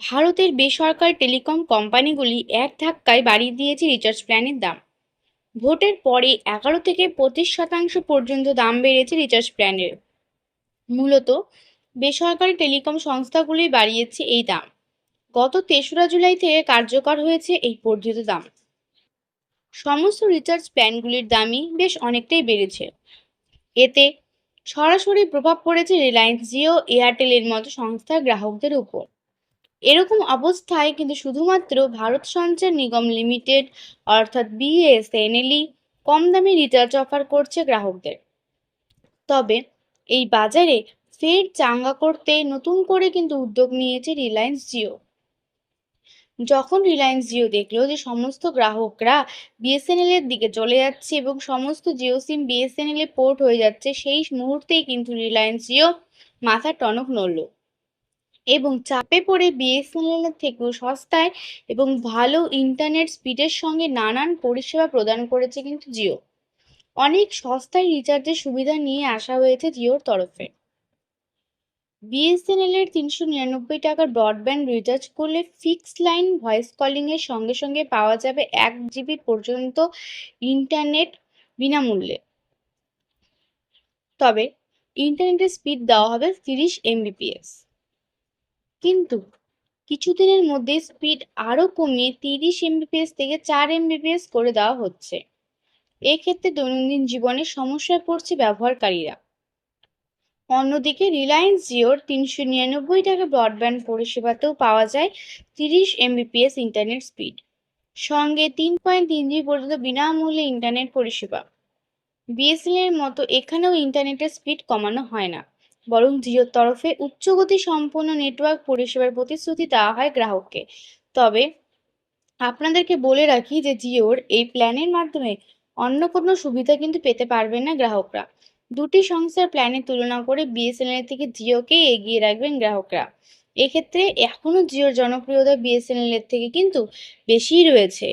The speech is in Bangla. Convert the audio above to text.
ভারতের বেসরকারি টেলিকম কোম্পানিগুলি এক ধাক্কায় বাড়িয়ে দিয়েছে রিচার্জ প্ল্যানের দাম। ভোটের পরে এগারো থেকে পঁচিশ শতাংশ পর্যন্ত দাম বেড়েছে রিচার্জ প্ল্যানের। মূলত বেসরকারি টেলিকম সংস্থাগুলি বাড়িয়েছে এই দাম। গত তেসরা জুলাই থেকে কার্যকর হয়েছে এই বর্ধিত দাম। সমস্ত রিচার্জ প্ল্যানগুলির দামই বেশ অনেকটাই বেড়েছে। এতে সরাসরি প্রভাব পড়েছে রিলায়েন্স জিও, এয়ারটেলের মতো সংস্থার গ্রাহকদের উপর। এরকম অবস্থায় কিন্তু শুধুমাত্র ভারত সঞ্চার নিগম লিমিটেড, অর্থাৎ বিএসএনএলই কম দামে রিচার্জ অফার করছে গ্রাহকদের। তবে এই বাজারে ফের চাঙ্গা করতে নতুন করে কিন্তু উদ্যোগ নিয়েছে রিলায়েন্স জিও যখন রিলায়েন্স জিও দেখল যে সমস্ত গ্রাহকরা বিএসএনএল এর দিকে চলে যাচ্ছে এবং সমস্ত জিও সিম বিএসএনএল এ পোর্ট হয়ে যাচ্ছে, সেই মুহূর্তেই কিন্তু রিলায়েন্স জিও মাথা টনক নড়ল। এবং চাপে পড়ে বিএসএনএল থেকেও সস্তায় এবং ভালো ইন্টারনেট স্পিডের সঙ্গে নানান পরিষেবা প্রদান করেছে কিন্তু জিও। অনেক সস্তায় রিচার্জের সুবিধা নিয়ে আসা হয়েছে জিওর তরফে। বিএসএনএল এর তিনশো নিরানব্বই টাকার ব্রডব্যান্ড রিচার্জ করলে ফিক্সড লাইন ভয়েস কলিং এর সঙ্গে সঙ্গে পাওয়া যাবে এক জিবি পর্যন্ত ইন্টারনেট বিনামূল্যে। তবে ইন্টারনেটের স্পিড দেওয়া হবে তিরিশ এমবিপিএস কিন্তু কিছুদিনের মধ্যে স্পিড আরও কমিয়ে তিরিশ এমবিপিএস থেকে চার এমবিপিএস করে দেওয়া হচ্ছে। এক্ষেত্রে দৈনন্দিন জীবনে সমস্যায় পড়ছে ব্যবহারকারীরা। অন্যদিকে রিলায়েন্স জিওর তিনশো নিরানব্বই টাকা ব্রডব্যান্ড পরিষেবাতেও পাওয়া যায় তিরিশ এমবিপিএস ইন্টারনেট স্পিড সঙ্গে তিন পয়েন্ট তিন জিবি পর্যন্ত বিনামূল্যে ইন্টারনেট পরিষেবা। বিএসএনএল এর মতো এখানেও ইন্টারনেটের স্পিড কমানো হয় না। বরং জিওর তরফে উচ্চগতি সম্পন্ন নেটওয়ার্ক পরিষেবার প্রতিশ্রুতি দেওয়া হয় গ্রাহককে। তবে আপনাদেরকে বলে রাখি যে জিওর এই প্ল্যানের মাধ্যমে অন্য কোনো সুবিধা কিন্তু পেতে পারবেন না গ্রাহকরা। দুটি সংস্থার প্ল্যানের তুলনা করে বিএসএনএল থেকে জিওকেই এগিয়ে রাখবেন গ্রাহকরা। এক্ষেত্রে এখনও জিওর জনপ্রিয়তা বিএসএনএল এর থেকে কিন্তু বেশিই রয়েছে।